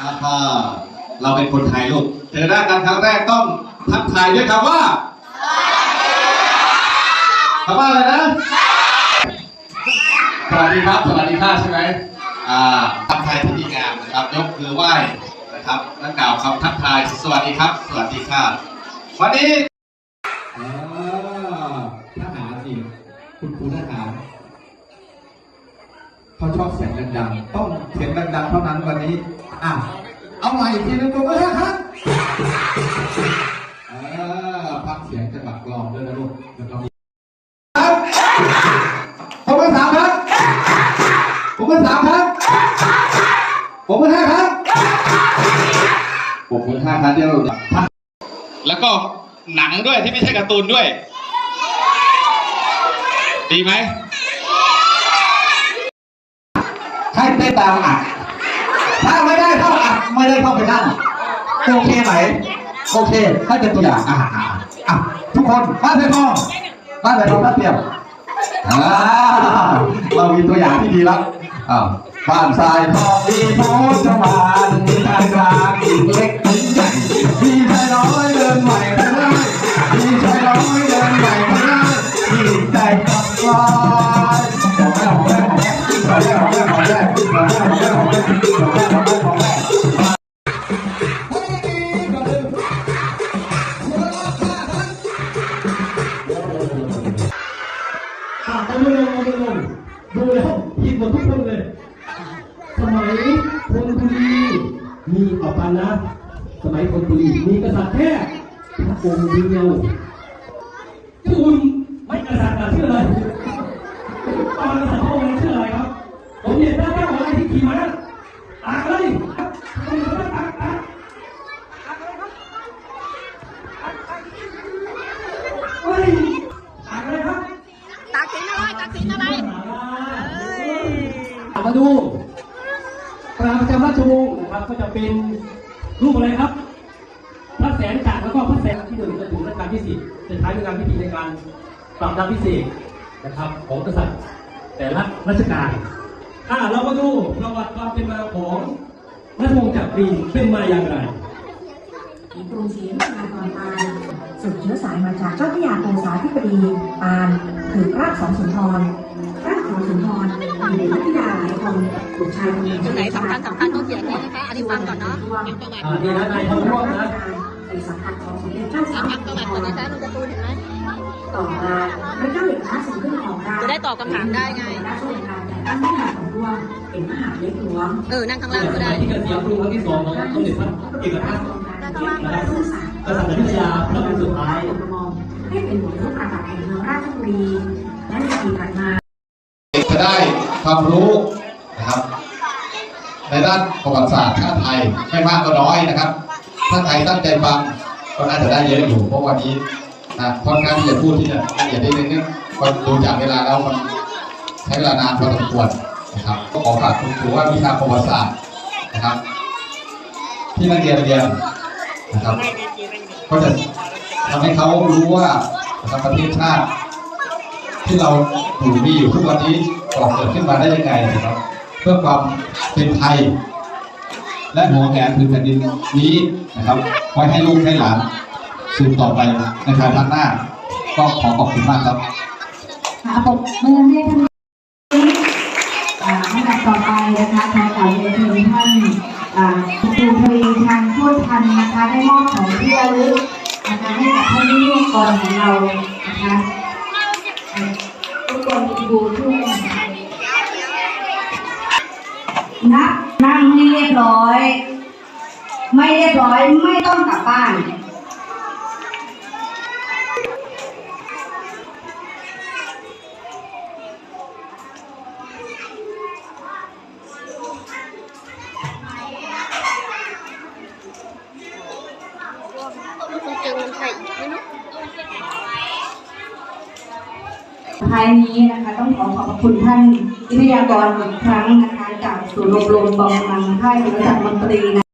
ครับเราเป็นคนไทยลูก เจอหน้ากันครั้งแรกต้องทักทายด้วยคำว่าคำว่าอะไรนะ สวัสดีครับ สวัสดีค่ะใช่ไหมอ่าทักทายที่ดีงามนะครับ ยกมือไหว้นะครับนั่กล่าวคำทักทาย สวัสดีครับ สวัสดีค่ะ วันนี้ทหารสิคุณครูทหาร เขาชอบเสียงดังๆต้องเสียงดังๆเท่านั้นวันนี้อะเอาใหม่ทีนึงตัวก็ได้ครับพักเสียงจะงหวะกลองด้วยนะลูกแล้วก็ครับผมก็สามครับผมก็สามครับผมก็ห้าครับผมก็ห้าครับเดี๋ยวแล้วก็หนังด้วยที่ไม่ใช่การ์ตูนด้วย ดีไหม ได้ตามอะถ้าไม่ได้เข้าอะไม่ได้เข้าไปนั่งโอเคไหมโอเคให้าป็ตัวอย่างอะอะทุกคนบ้านไหนพ่อบ้านไหนพ่อบ้านเดียวเรามีตัวอย่างที่ดีแล้วบ้านทรายทองมีโพธิ์จังหดทงกลางกเล็ก ดูแล้วผิดหมดทุกคนเลย สมัยคนบุรีมีเอาปันนะ สมัยคนบุรีมีกษัตริย์แค่พระองค์เดียวชื่อคุณไม่กษัตริย์ชื่ออะไรตอนกษัตริย์พระองค์นั้นชื่ออะไรครับ ผมเห็นหน้าเจ้าอะไรที่ขี่ม้าอ่านเลยต้องมาอ่านอ่านเฮ้ยอ่านเลยครับ ตักสินอะไรตักสินอะไรเอ้ย มาดูปราประจำราชวงศ์นะครับ ก็จะเป็นรูปอะไรครับ พระแสงจากรแล้วก็พระแสงที่หนึ่งจนถึงรัชกาลที่สิบจะใช้ในการพิธีในการปรับดาพิเศษนะครับ ของกษัตริย์แต่ละรัชกาลอ่าเรามาดูประวัติความเป็นมาของราชวงศ์จักรีเป็นมาอย่างไรกรุงศรีอยุธยาตอนปานสืบเชื้อสายมาจากเจ้าพระยาโกษาธิบดีปานถือพระสองสุนทร บุตรชายคนหนึ่งตรงไหนสำคัญสำคัญต้องเขียนนี่นะคะอันนี้ฟังก่อนเนาะยังประวัติอ่านี่นะนายทองร่วงนะเป็นสังกัดของสมเด็จเจ้าอะฟ้าฟังประวัติก่อนนะคะลุงการ์ตูนเห็นไหมต่อมาพระเจ้าเอกราชทรงขึ้นของราชจะได้ตอบคำถามได้ไงราชวงศ์การแต่งตั้งมหาของดวงเป็นมหาเล็กหลวงเออนั่งข้างล่างสก็มัได้ยที่เกษียณครูครั้งที่สองของสมเด็จพระเอกทัศน์นะครับกษัตริย์กษัตริย์อยุธยาพระองค์สุดท้ายให้เป็นหัวรูปประดับแห่งเมืองราชบุรีและในปีถัดมาจะได้ความรู้ นะครับ ในด้านประวัติศาสตร์ชาติไทยไม่มากก็น้อยนะครับ ถ้าใครตั้งใจฟังก็น่าจะได้เยอะอยู่เพราะวันนี้นะค่อนข้างที่จะพูดที่จะละเอียดนิดนึงก็ดูจากเวลาแล้วมันใช้เวลานานพอสมควรนะครับ ก็ขอฝากคุณครูว่าวิชาประวัติศาสตร์นะครับ ที่นักเรียนเรียนนะครับ ก็จะทำให้เขารู้ว่านะครับประเทศชาติ ที่เราอยู่มีอยู่ทุกวันนี้ก่อเกิดขึ้นมาได้ยังไงนะครับ เพื่อความเป็นไทย และหัวแหนพื้นแผ่นดินนี้นะครับไว้ให้ลูกให้หลานสืบต่อไปในภายภาคหน้า ก็ขอขอบคุณมากครับค่ะปรบมือให้ท่านอ่าลำดับต่อไปนะคะทางสายเรียนเชิญท่านอาครูพรีทางพูดทันนะคะได้มอบของที่ระลึกนะคะให้กับท่านวิทยากรของเรา รียบร้อย ไม่เรียบร้อยไม่ต้องกลับบ้าน คงเจอเงินไทยไม่รู้ ท้ายนี้นะคะต้องขอขอบคุณท่านวิทยากรอีกครั้งนะคะจากศูนย์อบรมกองกำลังค่ายบริษัทมนตรีนะ